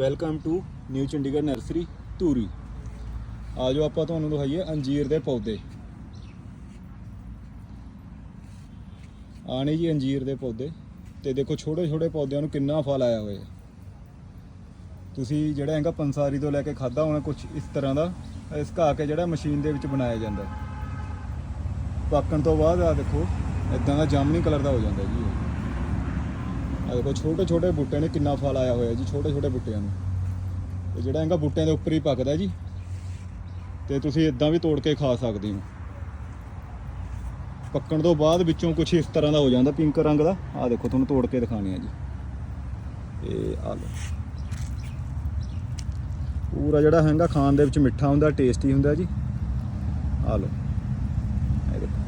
Welcome to new Chandigarh nursery, Dhuri. ਆਜੋ ਆਪਾਂ ਤੁਹਾਨੂੰ ਦਿਖਾਈਏ ਅੰਜੀਰ ਦੇ ਪੌਦੇ। ਆਣੇ ਜੀ ਅੰਜੀਰ ਦੇ ਪੌਦੇ ਤੇ ਦੇਖੋ ਛੋਟੇ ਛੋਟੇ ਪੌਦਿਆਂ ਨੂੰ ਕਿੰਨਾ ਫਲ ਆਇਆ ਹੋਇਆ। ਤੁਸੀਂ ਜਿਹੜਾ ਹੈਗਾ ਪੰਸਾਰੀ ਤੋਂ ਲੈ ਕੇ ਖਾਦਾ ਹੋਣਾ ਕੁਝ ਇਸ ਤਰ੍ਹਾਂ ਦਾ, ਇਸ ਘਾ ਕੇ ਜਿਹੜਾ ਮਸ਼ੀਨ ਦੇ ਵਿੱਚ ਬਣਾਇਆ ਜਾਂਦਾ। ਪਾਕਣ ਤੋਂ ਬਾਅਦ ਆ ਦੇਖੋ ਇਦਾਂ ਦਾ ਜਾਮਨੀ ਕਲਰ ਦਾ ਹੋ ਜਾਂਦਾ ਜੀ ਆ ਦੇਖੋ ਛੋਟੇ ਛੋਟੇ ਬੂਟੇ ਨੇ ਕਿੰਨਾ ਫਲ ਆਇਆ ਹੋਇਆ ਜੀ ਛੋਟੇ ਛੋਟੇ ਬੂਟਿਆਂ ਨੂੰ। ਤੇ ਜਿਹੜਾ ਹੈਗਾ ਬੂਟਿਆਂ ਦੇ ਉੱਪਰ ਹੀ ਪੱਕਦਾ ਜੀ। ਤੇ ਤੁਸੀਂ ਇਦਾਂ ਵੀ ਤੋੜ ਕੇ ਖਾ ਸਕਦੇ ਹੋ। ਪੱਕਣ ਤੋਂ ਬਾਅਦ ਵਿੱਚੋਂ ਕੁਝ ਇਸ ਤਰ੍ਹਾਂ ਦਾ ਹੋ ਜਾਂਦਾ, ਪਿੰਕ ਰੰਗ ਦਾ। ਆ ਦੇਖੋ, ਤੁਹਾਨੂੰ ਤੋੜ ਕੇ ਦਿਖਾਣੇ ਆ ਜੀ। ਇਹ ਆ ਲਓ। ਪੂਰਾ ਜਿਹੜਾ ਹੈਗਾ, ਖਾਣ ਦੇ ਵਿੱਚ ਮਿੱਠਾ ਹੁੰਦਾ, ਟੇਸਟੀ ਹੁੰਦਾ ਜੀ। ਆ ਲਓ ਇਹ ਦੇਖੋ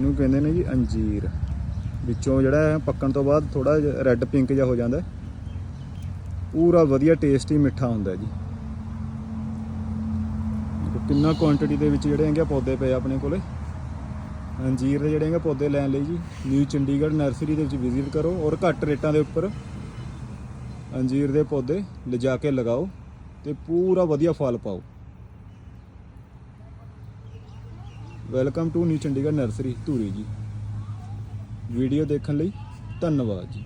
ਇਹਨੂੰ ਕਹਿੰਦੇ ਨੇ ਜੀ ਅੰਜੀਰ। ਵਿੱਚੋਂ ਜਿਹੜਾ ਪੱਕਣ ਤੋਂ ਬਾਅਦ ਥੋੜਾ ਰੈੱਡ ਪਿੰਕ ਜਿਹਾ ਹੋ ਜਾਂਦਾ ਪੂਰਾ ਵਧੀਆ ਟੇਸਟੀ ਮਿੱਠਾ ਹੁੰਦਾ ਜੀ। ਕਿੰਨਾ ਕੁਆਂਟੀਟੀ ਦੇ ਵਿੱਚ ਜਿਹੜੇ ਹੈਗੇ ਆ ਪੌਦੇ ਪਏ ਆਪਣੇ ਕੋਲੇ। ਅੰਜੀਰ ਦੇ ਜਿਹੜੇ ਹੈਗੇ ਪੌਦੇ ਲੈਣ ਲਈ ਜੀ ਨਿਊ ਚੰਡੀਗੜ੍ਹ ਨਰਸਰੀ ਦੇ ਵਿੱਚ ਵਿਜ਼ਿਟ ਕਰੋ ਔਰ ਘੱਟ ਰੇਟਾਂ ਦੇ ਉੱਪਰ ਅੰਜੀਰ ਦੇ ਪੌਦੇ ਲਿਜਾ ਕੇ ਲਗਾਓ ਤੇ ਪੂਰਾ ਵਧੀਆ ਫਲ ਪਾਓ। Welcome to new Chandigarh nursery Dhuri ji. Video ਦੇਖਣ ਲਈ ਧੰਨਵਾਦ ਜੀ।